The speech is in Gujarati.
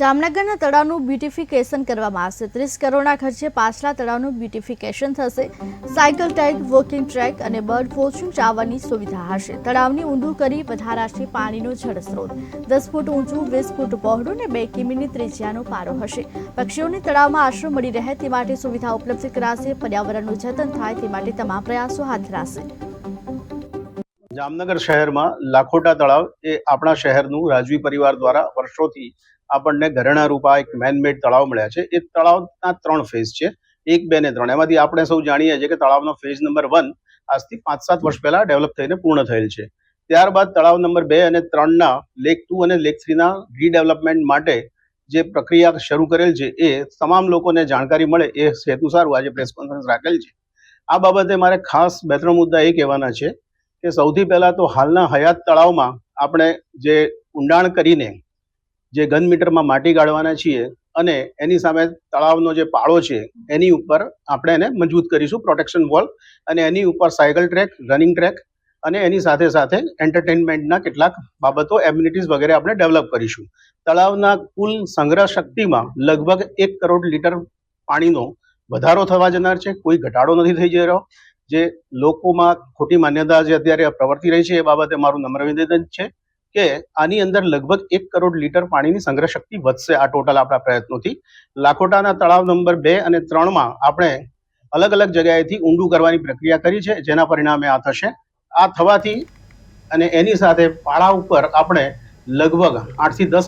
જામનગરના તળાવનું બ્યુટિફિકેશન કરવામાં આવશે. ત્રીસ કરોડના ખર્ચે પાછલા તળાવનું બ્યુટિફિકેશન થશે. સાયકલ ટ્રેક વોકિંગ ટ્રેક અને બર્ડ વોચિંગ ચાવવાની સુવિધા હશે. તળાવની ઊંડું કરી પધારાશે પાણીનો જળસ્રોત દસ ફૂટ ઊંચું, વીસ ફૂટ પહોળું અને બે કિમીની ત્રિજ્યાનો પારો હશે. પક્ષીઓને તળાવમાં આશરો મળી રહે તે માટે સુવિધા ઉપલબ્ધ કરાશે. પર્યાવરણનું જતન થાય તે માટે તમામ પ્રયાસો હાથ ધરાશે. જામનગર શહેરમાં લાખોટા તળાવ એ આપણા શહેરનું રાજવી પરિવાર દ્વારા વર્ષોથી આપણને ઘરેણા રૂપા એક મેનમેડ તળાવ મળ્યા છે. એ તળાવના ત્રણ ફેઝ છે. એક, બે ને ત્રણ. એમાંથી આપણે સૌ જાણીએ છીએ કે તળાવનો ફેઝ નંબર વન આજથી પાંચ સાત વર્ષ પહેલા ડેવલપ થઈને પૂર્ણ થયેલ છે. ત્યારબાદ તળાવ નંબર બે અને ત્રણના લેક ટુ અને લેક થ્રીના રીડેવલપમેન્ટ માટે જે પ્રક્રિયા શરૂ કરેલ છે એ તમામ લોકોને જાણકારી મળે એ હેતુસાર આજે પ્રેસ કોન્ફરન્સ રાખેલ છે. આ બાબતે મારે ખાસ બે, ત્રણ મુદ્દા એ કહેવાના છે કે સૌથી પહેલા તો હાલના હયાત તળાવમાં આપણે જે ઊંડાણ કરીને જે ઘન મીટરમાં માટી ગાળવાના છીએ અને એની સામે તળાવનો જે પાળો છે, એની ઉપર આપણે એને મજબૂત કરીશું પ્રોટેક્શન વોલ અને એની ઉપર સાયકલ ટ્રેક રનિંગ ટ્રેક અને એની સાથે સાથે એન્ટરટેનમેન્ટના કેટલાક બાબતો એમ્યુનિટીઝ વગેરે આપણે ડેવલપ કરીશું. તળાવના કુલ સંગ્રહ શક્તિમાં લગભગ એક કરોડ લીટર પાણીનો વધારો થવા જનાર છે, કોઈ ઘટાડો નથી થઈ જઈ રહ્યો. જે લોકોમાં ખોટી માન્યતા જે અત્યારે પ્રવર્તી રહી છે, એ બાબતે મારું નમ્ર નિવેદન છે. કે આની અંદર લગભગ એક કરોડ લીટર પાણીની સંગ્રહ શક્તિ વધશે આ ટોટલ આપણા પ્રયત્નોથી. લાખોટાના તળાવ નંબર બે અને ત્રણમાં આપણે અલગ અલગ જગ્યાએથી ઊંડું કરવાની પ્રક્રિયા કરી છે, જેના પરિણામે આ થશે. આ થવાથી અને એની સાથે પાળા ઉપર આપણે લગભગ આઠથી દસ